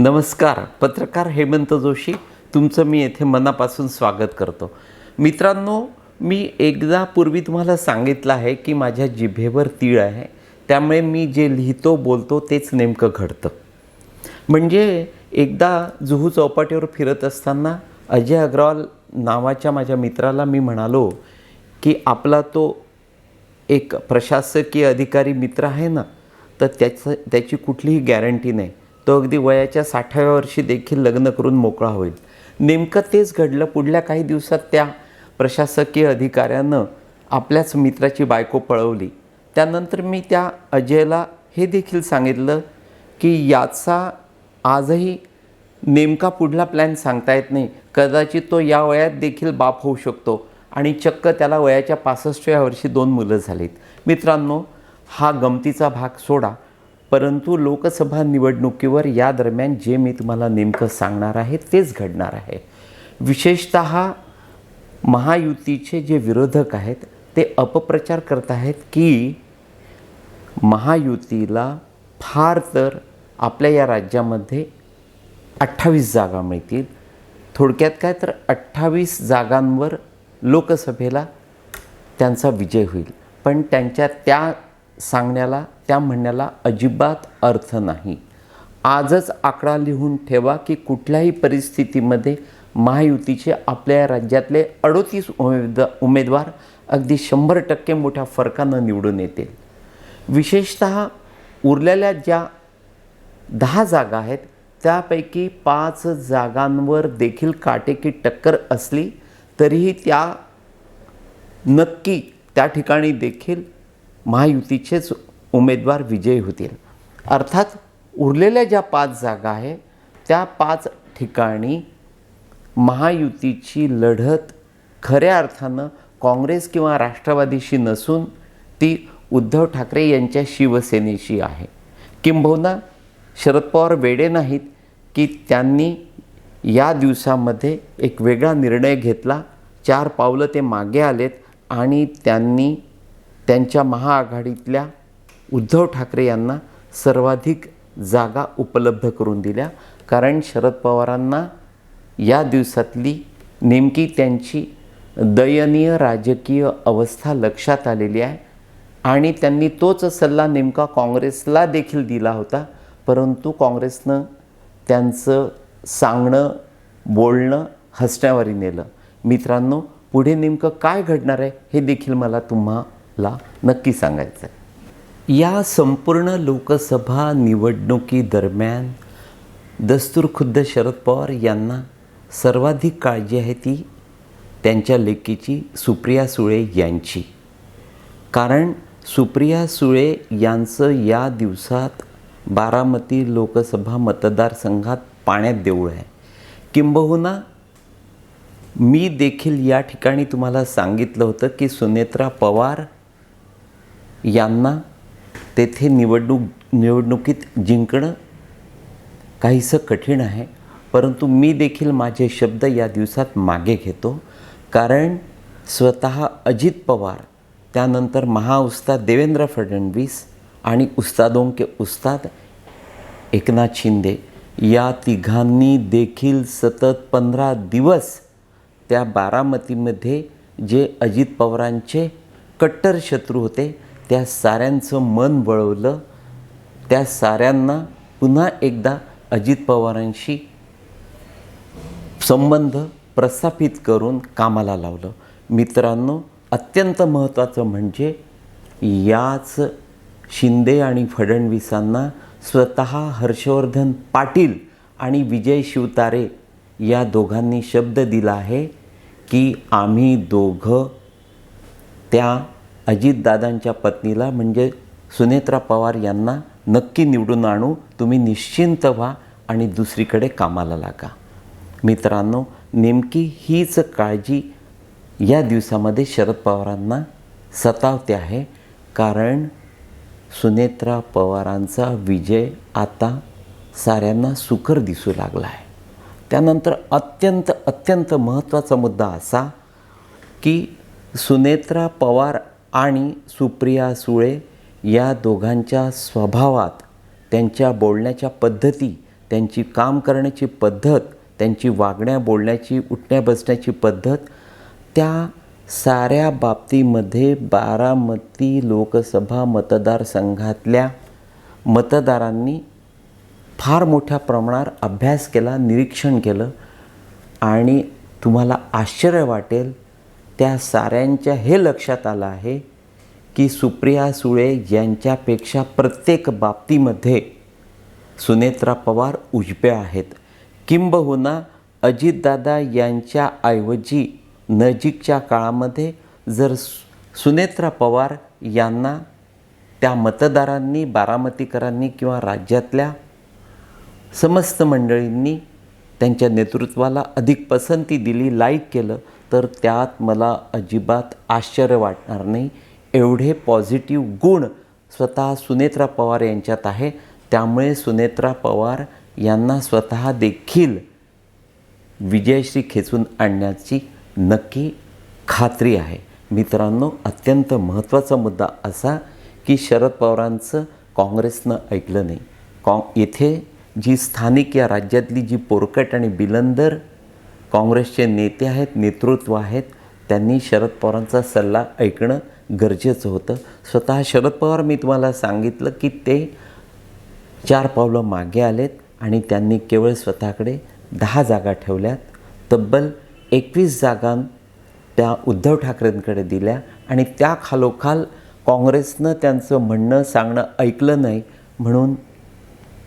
नमस्कार पत्रकार हेमंत जोशी तुमचं मी येथे मनापासून स्वागत करतो. मित्रांनो मी एकदा पूर्वी तुम्हाला सांगितलं आहे की माझ्या जिभेवर तीळ आहे त्यामुळे मी जे लिहितो बोलतो तेच नेमकं घडतं. म्हणजे एकदा जुहू चौपाटीवर फिरत असताना अजय अग्रवाल नावाच्या माझ्या मित्राला मी म्हणालो की आपला तो एक प्रशासकीय अधिकारी मित्र आहे ना तर त्याचं त्याची कुठलीही गॅरंटी नाही. तो अगदी वयाच्या साठाव्या वर्षी देखील लग्न करून मोकळा होईल. नेमकं तेच घडलं पुढल्या काही दिवसात त्या प्रशासकीय अधिकाऱ्यानं आपल्याच मित्राची बायको पळवली. त्यानंतर मी त्या अजयला हे देखील सांगितलं की याचा आजही नेमका पुढला प्लॅन सांगता येत नाही. कदाचित तो या वयात देखील बाप होऊ शकतो आणि चक्क त्याला वयाच्या पासष्टव्या वर्षी दोन मुलं झालीत. मित्रांनो हा गमतीचा भाग सोडा. परंतु लोकसभा निवडणुकीवर या दरम्यान जे मी तुम्हाला नेमकं सांगणार आहे तेच घडणार आहे. विशेषत महायुतीचे जे विरोधक आहेत ते अपप्रचार करत आहेत की महायुतीला फार तर आपल्या या राज्यामध्ये अठ्ठावीस जागा मिळतील. थोडक्यात काय तर अठ्ठावीस जागांवर लोकसभेला त्यांचा विजय होईल. पण त्यांच्या त्या सांगण्याला त्या म्हणण्याला अजिबात अर्थ नाही. आजच आकडा लिहून ठेवा की कुठल्याही परिस्थितीमध्ये महायुतीचे आपल्या राज्यातले अडोतीस उमेद उमेदवार अगदी शंभर टक्के मोठ्या फरकानं निवडून येतील. विशेषत उरलेल्या ज्या दहा जागा आहेत त्यापैकी पाच जागांवर देखील काटेकी टक्कर असली तरीही त्या नक्की त्या ठिकाणी देखील महायुतीचेच उमेदवार विजयी होतील. अर्थात उरलेल्या ज्या पाच जागा आहेत त्या पाच ठिकाणी महायुतीची लढत खऱ्या अर्थानं काँग्रेस किंवा राष्ट्रवादीशी नसून ती उद्धव ठाकरे यांच्या शिवसेनेशी आहे. किंबहुना शरद पवार वेडे नाहीत की त्यांनी या दिवसामध्ये एक वेगळा निर्णय घेतला. चार पावलं ते मागे आलेत आणि त्यांनी त्यांच्या महाआघाडीतल्या उद्धव ठाकरे यांना सर्वाधिक जागा उपलब्ध करून दिल्या. कारण शरद पवारांना या दिवसातली नेमकी त्यांची दयनीय राजकीय अवस्था लक्षात आलेली आहे. आणि त्यांनी तोच सल्ला नेमका काँग्रेसला देखील दिला होता. परंतु काँग्रेसनं त्यांचं सांगणं बोलणं हसण्यावारी नेलं. मित्रांनो पुढे नेमकं काय घडणार आहे हे देखील मला तुम्हाला नक्की सांगायचं आहे या संपूर्ण लोकसभा निवडणुकीदरम्यान दस्तूर खुद्द शरद पवार यांना सर्वाधिक काळजी आहे ती त्यांच्या लेकीची सुप्रिया सुळे यांची. कारण सुप्रिया सुळे यांचं या दिवसात बारामती लोकसभा मतदारसंघात पाण्यात देऊळ आहे. किंबहुना मी देखील या ठिकाणी तुम्हाला सांगितलं होतं की सुनेत्रा पवार यांना तेथे निवडणूक निवडणुकीत जिंकणं काहीसं कठीण आहे. परंतु मी देखील माझे शब्द या दिवसात मागे घेतो. कारण स्वतः अजित पवार त्यानंतर महाउस्ताद देवेंद्र फडणवीस आणि उस्तादों के उस्ताद एकनाथ शिंदे या तिघांनी देखील सतत पंधरा दिवस त्या बारामतीमध्ये जे अजित पवारांचे कट्टर शत्रू होते त्या साऱ्यांचं मन वळवलं त्या साऱ्यांना पुन्हा एकदा अजित पवारांशी संबंध प्रस्थापित करून कामाला लावलं. मित्रांनो अत्यंत महत्त्वाचं म्हणजे याच शिंदे आणि फडणवीसांना स्वतः हर्षवर्धन पाटील आणि विजय शिवतारे या दोघांनी शब्द दिला आहे की आम्ही दोघं त्या अजितदादांच्या पत्नीला म्हणजे सुनेत्रा पवार यांना नक्की निवडून आणू तुम्ही निश्चिंत व्हा आणि दुसरीकडे कामाला लागा. मित्रांनो नेमकी हीच काळजी या दिवसामध्ये शरद पवारांना सतावते आहे कारण सुनेत्रा पवारांचा विजय आता साऱ्यांना सुकर दिसू लागला आहे. त्यानंतर अत्यंत अत्यंत महत्त्वाचा मुद्दा असा की सुनेत्रा पवार आणि सुप्रिया सुळे या दोघांच्या स्वभावात त्यांच्या बोलण्याच्या पद्धती त्यांची काम करण्याची पद्धत त्यांची वागण्या बोलण्याची उठण्या बसण्याची पद्धत त्या साऱ्या बाबतीमध्ये बारामती लोकसभा मतदारसंघातल्या मतदारांनी फार मोठ्या प्रमाणावर अभ्यास केला निरीक्षण केलं आणि तुम्हाला आश्चर्य वाटेल त्या साऱ्यांच्या हे लक्षात आलं आहे की सुप्रिया सुळे यांच्यापेक्षा प्रत्येक बाबतीमध्ये सुनेत्रा पवार उजव्या आहेत. किंबहुना अजितदादा यांच्याऐवजी नजीकच्या काळामध्ये जर सु- सुनेत्रा पवार यांना त्या मतदारांनी बारामतीकरांनी किंवा राज्यातल्या समस्त मंडळींनी त्यांच्या नेतृत्वाला अधिक पसंती दिली लाईक केलं तर त्यात मला अजिबात आश्चर्य वाटणार नाही. एवढे पॉझिटिव्ह गुण स्वतः सुनेत्रा पवार यांच्यात आहे. त्यामुळे सुनेत्रा पवार यांना स्वतः देखील विजयश्री खेचून आणण्याची नक्की खात्री आहे. मित्रांनो अत्यंत महत्त्वाचा मुद्दा असा की शरद पवारांचं काँग्रेसनं ऐकलं नाही. कॉ येथे जी स्थानिक या राज्यातली जी पोरकट आणि बिलंदर काँग्रेसचे नेते आहेत नेतृत्व आहेत त्यांनी शरद पवारांचा सल्ला ऐकणं गरजेचं होतं. स्वतः शरद पवार मी तुम्हाला सांगितलं की ते चार पावलं मागे आलेत आणि त्यांनी केवळ स्वतःकडे दहा जागा ठेवल्यात. तब्बल एकवीस जागा त्या उद्धव ठाकरेंकडे दिल्या आणि त्या खालोखाल काँग्रेसनं त्यांचं म्हणणं सांगणं ऐकलं नाही म्हणून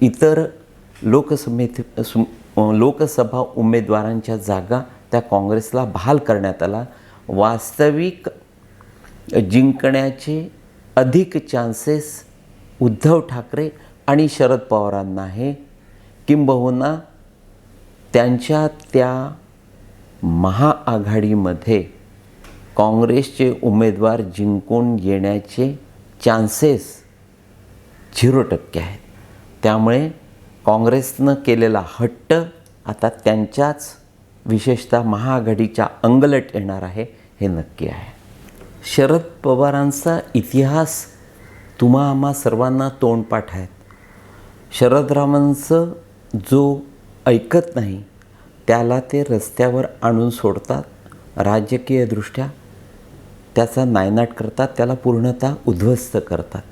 इतर लोकसभेत लोकसभा उमेदवारांच्या जागा त्या काँग्रेसला बहाल करण्यात आला. वास्तविक जिंकण्याचे अधिक चान्सेस उद्धव ठाकरे आणि शरद पवारांना आहे. किंबहुना त्यांच्या त्या महाआघाडीमध्ये काँग्रेसचे उमेदवार जिंकून येण्याचे चान्सेस झिरो टक्के आहेत. त्यामुळे काँग्रेसनं केलेला हट्ट आता त्यांच्याच विशेषतः महाआघाडीच्या अंगलट येणार आहे हे नक्की आहे. शरद पवारांचा इतिहास तुम्हा आम्हा सर्वांना तोंडपाठ आहेत. शरदरावांचं जो ऐकत नाही त्याला ते रस्त्यावर आणून सोडतात राजकीयदृष्ट्या त्याचा नायनाट करतात त्याला पूर्णतः उद्ध्वस्त करतात.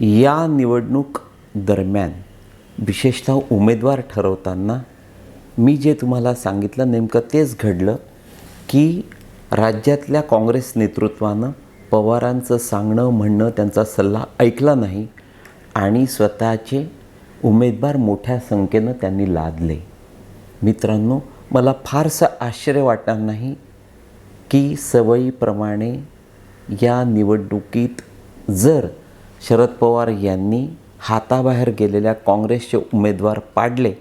या निवडणूक दरम्यान विशेषतः उमेदवार ठरवताना मी जे तुम्हाला सांगितलं नेमकं तेच घडलं की राज्यातल्या काँग्रेस नेतृत्वानं पवारांचं सांगणं म्हणणं त्यांचा सल्ला ऐकला नाही आणि स्वतःचे उमेदवार मोठ्या संख्येनं त्यांनी लादले. मित्रांनो मला फारसं आश्चर्य वाटणार नाही की सवयीप्रमाणे या निवडणुकीत जर शरद पवार यांनी हाताबाहेर गेलेल्या काँग्रेसचे उमेदवार पाडले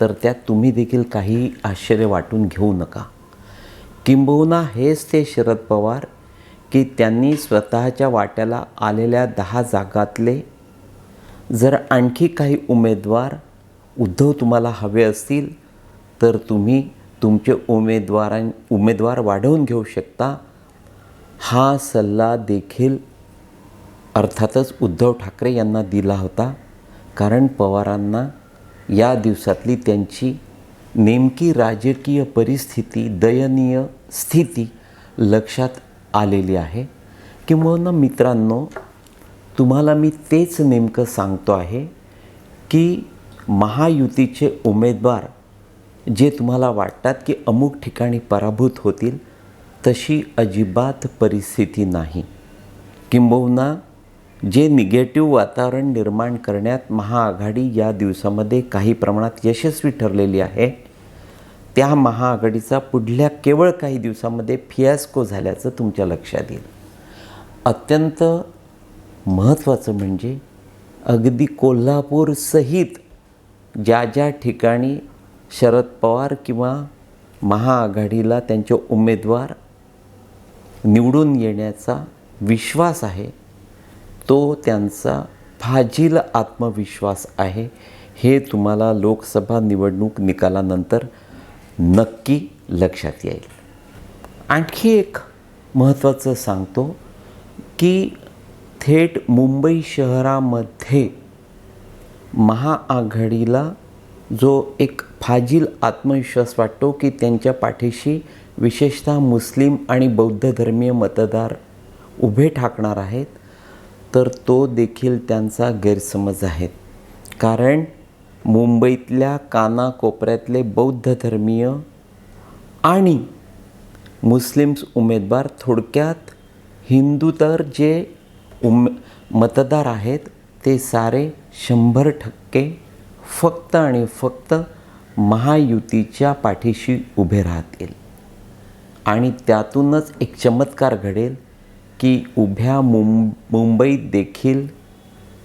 तर त्यात तुम्ही देखील काही आश्चर्य वाटून घेऊ नका. किंबहुना हेच ते शरद पवार की त्यांनी स्वतःच्या वाट्याला आलेल्या दहा जागातले जर आणखी काही उमेदवार उद्धव तुम्हाला हवे असतील तर तुम्ही तुमचे उमेदवारां उमेदवार वाढवून घेऊ शकता. हा सल्ला देखील अर्थातच उद्धव ठाकरे यांना दिला होता कारण पवारांना या दिवसातली त्यांची नेमकी राजकीय परिस्थिती दयनीय स्थिती लक्षात आलेली आहे. किंवा मित्रांनो तुम्हाला मी तेच नेमकं सांगतो आहे की महायुतीचे उमेदवार जे तुम्हाला वाटतात की अमुक ठिकाणी पराभूत होतील तशी अजिबात परिस्थिती नाही. किंबहुना जे निगेटिव्ह वातावरण निर्माण करण्यात महाआघाडी या दिवसामध्ये काही प्रमाणात यशस्वी ठरलेली आहे. त्या महाआघाडीचा पुढल्या केवळ काही दिवसामध्ये फियास्को झाल्याचं तुमच्या लक्षात येईल. अत्यंत महत्त्वाचं म्हणजे अगदी कोल्हापूरसहित ज्या ज्या ठिकाणी शरद पवार किंवा महाआघाडीला त्यांचे उमेदवार निवडून येण्याचा विश्वास आहे तो त्यांचा फाजील आत्मविश्वास आहे. हे तुम्हाला लोकसभा निवडणूक निकालानंतर नक्की लक्षात येईल. आणखी एक महत्त्वाचं सांगतो की थेट मुंबई शहरामध्ये महाआघाडीला जो एक फाजील आत्मविश्वास वाटतो की त्यांच्या पाठीशी विशेषतः मुस्लिम आणि बौद्ध धर्मीय मतदार उभे ठाकणार आहेत तर तो देखील त्यांचा गैरसमज आहे. कारण मुंबईतल्या कानाकोपऱ्यातले बौद्ध धर्मीय आणि मुस्लिम्स उमेदवार थोडक्यात हिंदू तर जे उम मतदार आहेत ते सारे शंभर टक्के फक्त आणि फक्त महायुतीच्या पाठीशी उभे राहतील. आणि त्यातूनच एक चमत्कार घडेल की उभ्या मुं मुंबईत देखील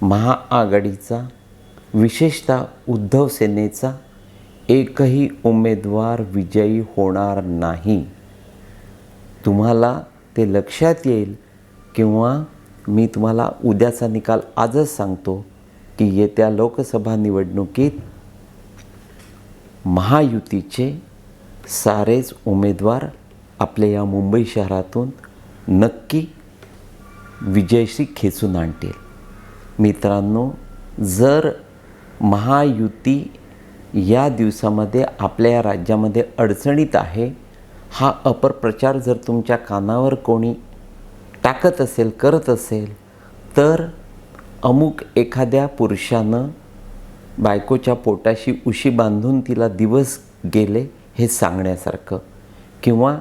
महाआघाडीचा विशेषतः उद्धव सेनेचा एकही उमेदवार विजयी होणार नाही. तुम्हाला ते लक्षात येईल किंवा मी तुम्हाला उद्याचा निकाल आजच सांगतो की येत्या लोकसभा निवडणुकीत महायुतीचे सारेच उमेदवार आपल्या या मुंबई शहरातून नक्की विजयशी खेचून आणतील. मित्रांनो जर महायुती या दिवसामध्ये आपल्या या राज्यामध्ये अडचणीत आहे हा अपप्रचार जर तुमच्या कानावर कोणी टाकत असेल करत असेल तर अमुक एखाद्या पुरुषानं बायकोच्या पोटाशी उशी बांधून तिला दिवस गेले हे सांगण्यासारखं. किंवा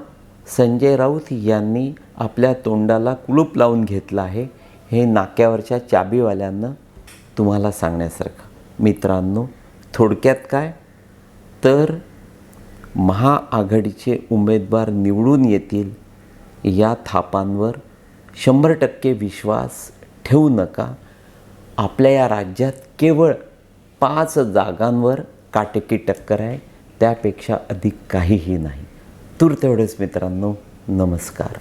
संजय राऊत यांनी आपल्या तोंडाला कुलूप लावून घेतलं आहे हे नाक्यावरच्या चाबीवाल्यांना तुम्हाला सांगण्यासारखं. मित्रांनो थोडक्यात काय? तर महाआघाडीचे उमेदवार निवडून येतील या थापांवर शंभर टक्के विश्वास ठेवू नका. आपल्या या राज्यात केवळ पाच जागांवर काटेकी टक्कर आहे त्यापेक्षा अधिक काहीही नाही. तूर तेवढेच मित्रांनो नमस्कार.